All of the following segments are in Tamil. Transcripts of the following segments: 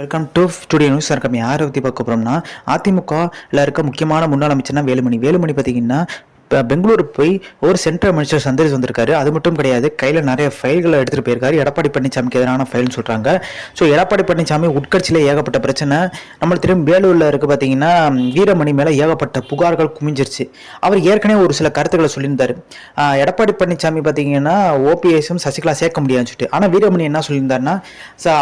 Welcome to studio news sir யாரை பற்றி பார்க்க போகிறோம்னா அதிமுகவில் இருக்க முக்கியமான முன்னாள் அமைச்சர்னா வேலுமணி. வேலுமணி பார்த்தீங்கன்னா இப்போ பெங்களூர் போய் ஒரு சென்ட்ரல் மினிஸ்டர் சந்திரிச்சு வந்திருக்காரு. அது மட்டும் கிடையாது கையில் நிறைய ஃபைல்களை எடுத்துகிட்டு போயிருக்காரு. எடப்பாடி பழனிசாமிக்கு எதிரான ஃபைல்னு சொல்கிறாங்க ஸோ எடப்பாடி பழனிசாமி உட்கட்சியில் ஏகப்பட்ட பிரச்சனை. நம்மளுக்கு திரும்ப வேலூரில் இருக்க பார்த்தீங்கன்னா வீரமணி மேலே ஏகப்பட்ட புகார்கள் குமிஞ்சிருச்சு. அவர் ஏற்கனவே ஒரு சில கருத்துக்களை சொல்லியிருந்தார். எடப்பாடி பழனிசாமி பார்த்தீங்கன்னா ஓபிஎஸும் சசிகலா சேர்க்க முடியாதுன்னு சொல்லிட்டு. ஆனால் வீரமணி என்ன சொல்லியிருந்தாருன்னா ச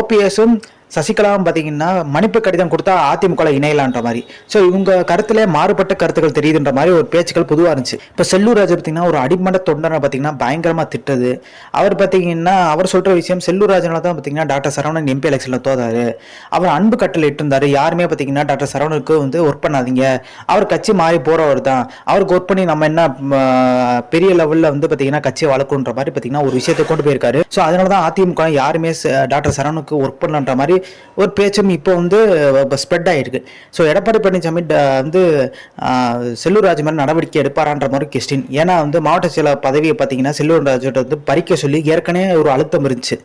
ஓபிஎஸும் சசிகலாவும் பார்த்தீங்கன்னா மன்னிப்பு கடிதம் கொடுத்தா அதிமுக இணையலான்ற மாதிரி. ஸோ இவங்க கருத்துல மாறுபட்ட கருத்துக்கள் தெரியுதுன்ற மாதிரி ஒரு பேச்சுக்கள் பொதுவாக இருந்துச்சு. இப்போ செல்லூர் ராஜ் பார்த்தீங்கன்னா ஒரு அடிமட்ட தொண்டரை பார்த்தீங்கன்னா பயங்கரமாக திட்டுது. அவர் பார்த்தீங்கன்னா அவர் சொல்கிற விஷயம் செல்லூர் ராஜனால தான் பார்த்தீங்கன்னா டாக்டர் சரவணன் எம்பி எலெக்ஷனில் தோதாரு அவர் அன்பு கட்டளை இட்டிருந்தாரு. யாருமே பார்த்தீங்கன்னா டாக்டர் சரவணனுக்கு வந்து ஒர்க் பண்ணாதீங்க. அவர் கட்சி மாறி போகிறவர் தான். அவருக்கு ஒர்க் பண்ணி நம்ம என்ன பெரிய லெவலில் வந்து பார்த்தீங்கன்னா கட்சியை வளர்க்கணுன்ற மாதிரி பார்த்தீங்கன்னா ஒரு விஷயத்தை கொண்டு போயிருக்காரு. ஸோ அதனால தான் அதிமுக யாருமே டாக்டர் சரவணுக்கு ஒர்க் பண்ணலன்ற மாதிரி ஒரு பேச்சும் இப்போ வந்து ஸ்ப்ரெட் ஆகிருக்கு ஸோ எடப்பாடி பழனிசாமி வந்து ஆஹ், செல்லூர் ராஜ் மேலே நடவடிக்கை எடுப்பாரான்ற மாதிரி கொஸ்டின் ஏன்னா வந்து மாவட்ட செயலர் பதவியை பார்த்தீங்கன்னா செல்லூர் ராஜ்கிட்ட வந்து பறிக்க சொல்லி ஏற்கனவே ஒரு அழுத்தம் இருந்துச்சு.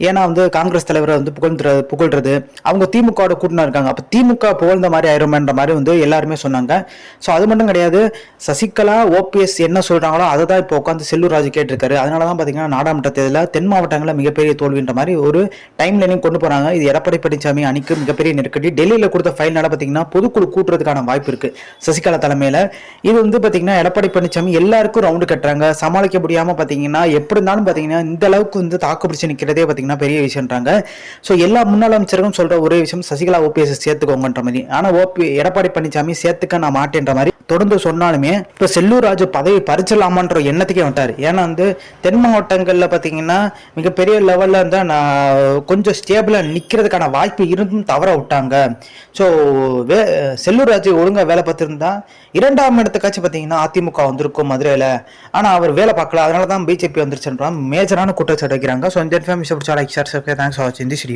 ஏன்னா வந்து காங்கிரஸ் தலைவரை வந்து புகழ்ந்துறது புகழ்றது அவங்க திமுகவோட கூட்டினா இருக்காங்க. அப்போ திமுக புகழ்ந்த மாதிரி ஆயிருமேன்ற மாதிரி வந்து எல்லாருமே சொன்னாங்க. ஸோ அது மட்டும் கிடையாது சசிகலா ஓபிஎஸ் என்ன சொல்கிறாங்களோ அதை தான் இப்போ உட்காந்து செல்லூர் ராஜு கேட்டிருக்காரு. அதனால தான் பார்த்தீங்கன்னா நாடாளுமன்ற தேர்தலில் தென் மாவட்டங்களில் மிகப்பெரிய தோல்வின்ற மாதிரி ஒரு டைம் லைனையும் கொண்டு போகிறாங்க இது எடப்பாடி பழனிசாமி அணிக்கு மிகப்பெரிய நெருக்கடி. டெல்லியில் கொடுத்த ஃபைல்னால பார்த்தீங்கன்னா பொதுக்குழு கூட்டுறதுக்கான வாய்ப்பு இருக்கு. சசிகலா தலைமையில் இது வந்து பார்த்தீங்கன்னா எடப்பாடி பழனிசாமி எல்லாருக்கும் ரவுண்டு கட்டுறாங்க. சமாளிக்க முடியாமல் பார்த்தீங்கன்னா எப்படி இருந்தாலும் பார்த்தீங்கன்னா இந்த அளவுக்கு வந்து தாக்கு பிடிச்சு நிற்கிறதே பார்த்தீங்கன்னா பெரிய விஷயம்ன்றாங்க. ஸோ எல்லா முன்னாள் அமைச்சருக்கும் சொல்ற ஒரே விஷயம் சசிகலா ஓபிஎஸ் சேர்த்துக்கோங்கன்ற மாதிரி. ஆனால் ஓபி எடப்பாடி பழனிசாமி சேர்த்துக்க நான் மாட்டேன்ற மாதிரி தொடர்ந்து சொன்னாலுமே இப்போ செல்லூர் ராஜு பதவி பறிச்சிடலாமான்ற எண்ணத்துக்கே வந்துட்டார். ஏன்னா வந்து தென் மாவட்டங்களில் பார்த்தீங்கன்னா மிகப்பெரிய லெவலில் இருந்தால் நான் கொஞ்சம் ஸ்டேபிளாக நிற்கிறதுக்கான வாய்ப்பு இருந்தும் தவற விட்டாங்க. ஸோ வே செல்லூர் ராஜு ஒழுங்காக வேலை பார்த்துருந்தா இரண்டாம் இடத்துக்காச்சும் பார்த்தீங்கன்னா அதிமுக வந்திருக்கும் மதுரையில். ஆனால் அவர் வேலை பார்க்கல. அதனால தான் பிஜேபி வந்துருச்சுன்றான் மேஜரான குற்றச்சாட்டு வைக்கிறாங்க. ஸோ இந்த இன்ஃபர்மேஷன் பிடிச்சா லைக் ஷேர் தேங்க்ஸ் ஃபார் வாட்சிங் தி